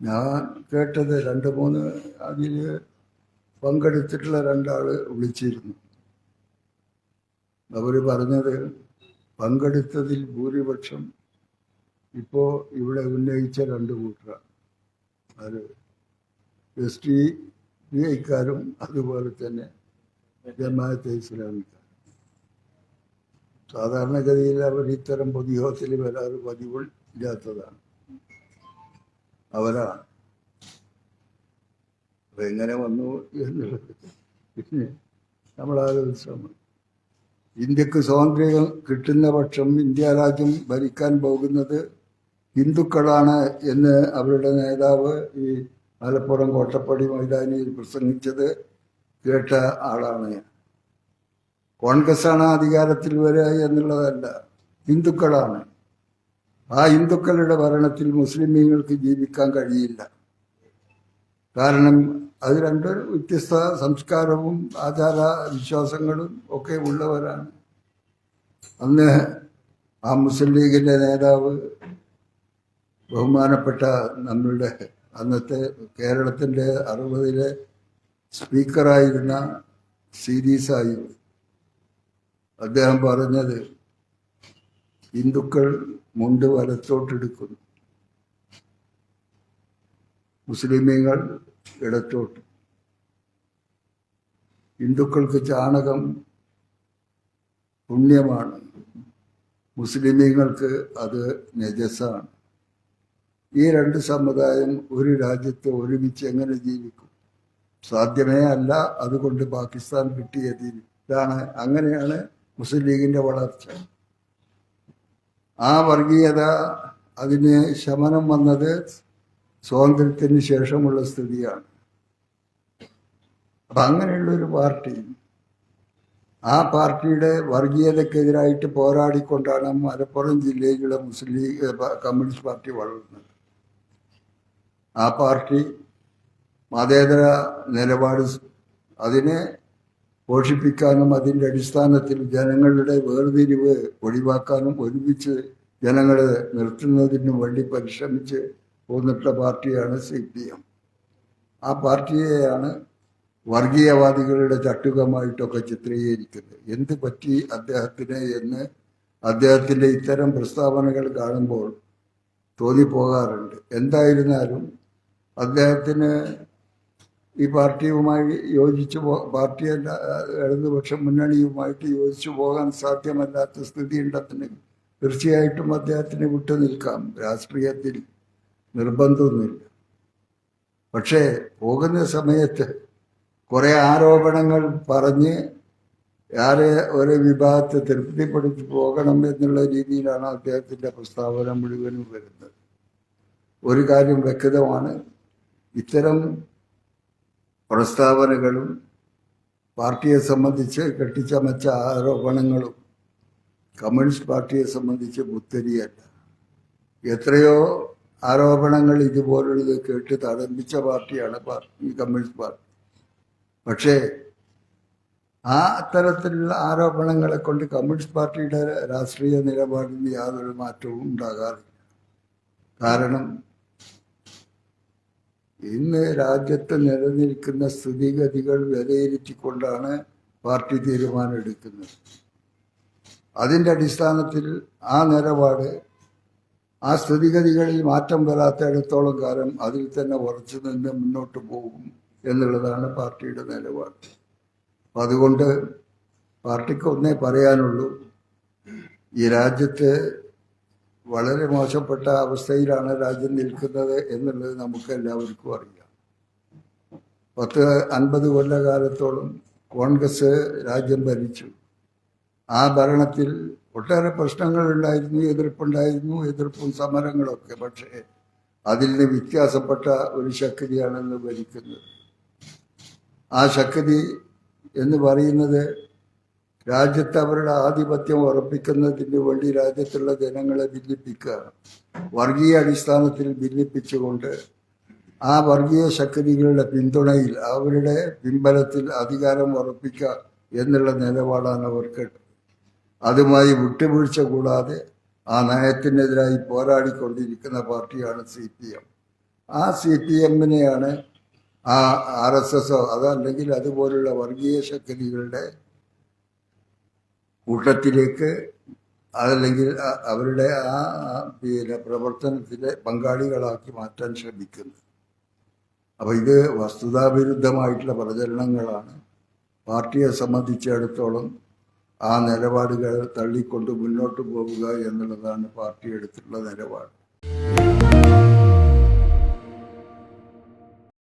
ഞാൻ കേട്ടത് രണ്ട് മൂന്ന് അതിൽ പങ്കെടുത്തിട്ടുള്ള രണ്ടാൾ വിളിച്ചിരുന്നു. അവർ പറഞ്ഞത് പങ്കെടുത്തതിൽ ഭൂരിപക്ഷം ഇപ്പോൾ ഇവിടെ ഉന്നയിച്ച രണ്ട് കൂട്ടരാണ് അത് എസ് ടി പി ഐക്കാരും അതുപോലെ തന്നെ ജമാഅത്തെ ഇസ്ലാമിക്കാരും. സാധാരണഗതിയിൽ അവർ ഇത്തരം പൊതുയോഗത്തിൽ വരാറ് പതിവ് ഇല്ലാത്തതാണ്. അവരാണ്. അപ്പൊ എങ്ങനെ വന്നു എന്നുള്ളത് നമ്മൾ ആലോചിച്ചാൽ ഇന്ത്യയ്ക്ക് സ്വാതന്ത്ര്യം കിട്ടുന്ന പക്ഷം ഇന്ത്യ രാജ്യം ഭരിക്കാൻ പോകുന്നത് ഹിന്ദുക്കളാണ് എന്ന് അവരുടെ നേതാവ് ഈ മലപ്പുറം കോട്ടപ്പടി മൈതാനിയിൽ പ്രസംഗിച്ചത് കേട്ട ആളാണ് കോൺഗ്രസ്സാണ് അധികാരത്തിൽ വരിക എന്നുള്ളതല്ല ഹിന്ദുക്കളാണ്. ആ ഹിന്ദുക്കളുടെ ഭരണത്തിൽ മുസ്ലിമീങ്ങൾക്ക് ജീവിക്കാൻ കഴിയില്ല. കാരണം അത് രണ്ട് വ്യത്യസ്ത സംസ്കാരവും ആചാര വിശ്വാസങ്ങളും ഒക്കെ ഉള്ളവരാണ്. അന്ന് ആ മുസ്ലിം ലീഗിന്റെ നേതാവ് ബഹുമാനപ്പെട്ട നമ്മളുടെ അന്നത്തെ കേരളത്തിന്റെ അറുപതിലെ സ്പീക്കറായിരുന്ന സീരീസായി അദ്ദേഹം പറഞ്ഞത് ഹിന്ദുക്കൾ മുണ്ട് വലത്തോട്ടെടുക്കുന്നു. മുസ്ലിമീങ്ങൾ ഇടത്തോട്ട്. ഹിന്ദുക്കൾക്ക് ചാണകം പുണ്യമാണ്. മുസ്ലിമീങ്ങൾക്ക് അത് നജസാണ് ഈ രണ്ട് സമുദായം ഒരു രാജ്യത്ത് ഒരുമിച്ച് എങ്ങനെ ജീവിക്കും? സാധ്യമേ അല്ല. അതുകൊണ്ട് പാകിസ്ഥാൻ കിട്ടിയതിൽ ഇതാണ്. അങ്ങനെയാണ് മുസ്ലിം ലീഗിന്റെ വളർച്ച. ആ വർഗീയത അതിന് ശമനം വന്നത് സ്വാതന്ത്ര്യത്തിന് ശേഷമുള്ള സ്ഥിതിയാണ്. അപ്പൊ അങ്ങനെയുള്ളൊരു പാർട്ടി ആ പാർട്ടിയുടെ വർഗീയതക്കെതിരായിട്ട് പോരാടിക്കൊണ്ടാണ് മലപ്പുറം ജില്ലയിലുള്ള മുസ്ലിം ലീഗ് കമ്മ്യൂണിസ്റ്റ് പാർട്ടി വളർന്നത്. ആ പാർട്ടി മതേതര നിലപാട് അതിനെ പോഷിപ്പിക്കാനും അതിന്റെ അടിസ്ഥാനത്തിൽ ജനങ്ങളുടെ വേർതിരിവ് ഒഴിവാക്കാനും ഒരുമിച്ച് ജനങ്ങളെ നിർത്തുന്നതിനും വേണ്ടി പരിശ്രമിച്ച് പോന്നിട്ട പാർട്ടിയാണ് സി പി എം. ആ പാർട്ടിയെയാണ് വർഗീയവാദികളുടെ ചട്ടുകമായിട്ടൊക്കെ ചിത്രീകരിക്കുന്നത്. എന്ത് പറ്റി അദ്ദേഹത്തിന് എന്ന് അദ്ദേഹത്തിന്റെ ഇത്തരം പ്രസ്താവനകൾ കാണുമ്പോൾ തോന്നിപ്പോകാറുണ്ട്. എന്തായിരുന്നാലും അദ്ദേഹത്തിന് ഈ പാർട്ടിയുമായി യോജിച്ചു പോ പാർട്ടിയല്ല ഇടതുപക്ഷ മുന്നണിയുമായിട്ട് യോജിച്ചു പോകാൻ സാധ്യമല്ലാത്ത സ്ഥിതി ഉണ്ടെന്ന് തീർച്ചയായിട്ടും അദ്ദേഹത്തിന് വിട്ടു നിൽക്കാം രാഷ്ട്രീയത്തിൽ നിർബന്ധമൊന്നുമില്ല. പക്ഷേ പോകുന്ന സമയത്ത് കുറേ ആരോപണങ്ങൾ പറഞ്ഞ് ആരെ ഒരു വിഭാഗത്തെ തൃപ്തിപ്പെടുത്തി പോകണം എന്നുള്ള രീതിയിലാണ് അദ്ദേഹത്തിന്റെ പ്രസ്താവന മുഴുവനും വരുന്നത്. ഒരു കാര്യം വ്യക്തമാണ്. ഇത്തരം പ്രസ്താവനകളും പാർട്ടിയെ സംബന്ധിച്ച് കെട്ടിച്ചമച്ച ആരോപണങ്ങളും കമ്മ്യൂണിസ്റ്റ് പാർട്ടിയെ സംബന്ധിച്ച് പുത്തരിയല്ല എത്രയോ ആരോപണങ്ങൾ ഇതുപോലുള്ളത് കേട്ട് തടമ്പിച്ച പാർട്ടിയാണ് പാർട്ടി കമ്മ്യൂണിസ്റ്റ് പാർട്ടി. പക്ഷേ ആ തരത്തിലുള്ള ആരോപണങ്ങളെ കൊണ്ട് കമ്മ്യൂണിസ്റ്റ് പാർട്ടിയുടെ രാഷ്ട്രീയ നിലപാടിന് യാതൊരു മാറ്റവും ഉണ്ടാകാറില്ല. കാരണം ഇന്ന് രാജ്യത്ത് നിലനിൽക്കുന്ന സ്ഥിതിഗതികൾ വിലയിരുത്തിക്കൊണ്ടാണ് പാർട്ടി തീരുമാനം എടുക്കുന്നത് അതിന്റെ അടിസ്ഥാനത്തിൽ ആ നിലപാട് ആ സ്ഥിതിഗതികളിൽ മാറ്റം വരാത്തിടത്തോളം കാലം അതിൽ തന്നെ ഉറച്ചു നിന്ന് മുന്നോട്ട് പോകും എന്നുള്ളതാണ് പാർട്ടിയുടെ നിലപാട്. അപ്പം അതുകൊണ്ട് പാർട്ടിക്ക് ഒന്നേ പറയാനുള്ളൂ ഈ രാജ്യത്ത് വളരെ മോശപ്പെട്ട അവസ്ഥയിലാണ് രാജ്യം നിൽക്കുന്നത് എന്നുള്ളത് നമുക്ക് എല്ലാവർക്കും അറിയാം. പത്ത് അൻപത് കൊല്ലകാലത്തോളം കോൺഗ്രസ് രാജ്യം ഭരിച്ചു. ആ ഭരണത്തിൽ ഒട്ടേറെ പ്രശ്നങ്ങളുണ്ടായിരുന്നു എതിർപ്പുണ്ടായിരുന്നു എതിർപ്പും സമരങ്ങളൊക്കെ. പക്ഷേ അതിൽ നിന്ന് വ്യത്യാസപ്പെട്ട ഒരു ശക്തിയാണെന്ന് ഭരിക്കുന്നത്. ആ ശക്തി എന്ന് പറയുന്നത് രാജ്യത്ത് അവരുടെ ആധിപത്യം ഉറപ്പിക്കുന്നതിന് വേണ്ടി രാജ്യത്തുള്ള ജനങ്ങളെ ഭിന്നിപ്പിക്കുക. വർഗീയ അടിസ്ഥാനത്തിൽ ഭിന്നിപ്പിച്ചുകൊണ്ട് ആ വർഗീയ ശക്തികളുടെ പിന്തുണയിൽ അവരുടെ പിൻബലത്തിൽ അധികാരം ഉറപ്പിക്കുക എന്നുള്ള നിലപാടാണ് അവർക്ക്. അതുമായി വിട്ടുവീഴ്ച കൂടാതെ ആ നയത്തിനെതിരായി പോരാടിക്കൊണ്ടിരിക്കുന്ന പാർട്ടിയാണ് സി പി എം. ആ സി പി എമ്മിനെയാണ് ആ ആർ എസ് എസോ അതല്ലെങ്കിൽ അതുപോലുള്ള വർഗീയ ശക്തികളുടെ കൂട്ടത്തിലേക്ക് അതല്ലെങ്കിൽ അവരുടെ ആ പിന്നെ പ്രവർത്തനത്തിലെ പങ്കാളികളാക്കി മാറ്റാൻ ശ്രമിക്കുന്നത് അപ്പോൾ ഇത് വസ്തുതാവിരുദ്ധമായിട്ടുള്ള പ്രചരണങ്ങളാണ്. പാർട്ടിയെ സംബന്ധിച്ചിടത്തോളം ആ നിലപാടുകൾ തള്ളിക്കൊണ്ട് മുന്നോട്ട് പോവുക എന്നുള്ളതാണ് പാർട്ടി എടുത്തിട്ടുള്ള നിലപാട്.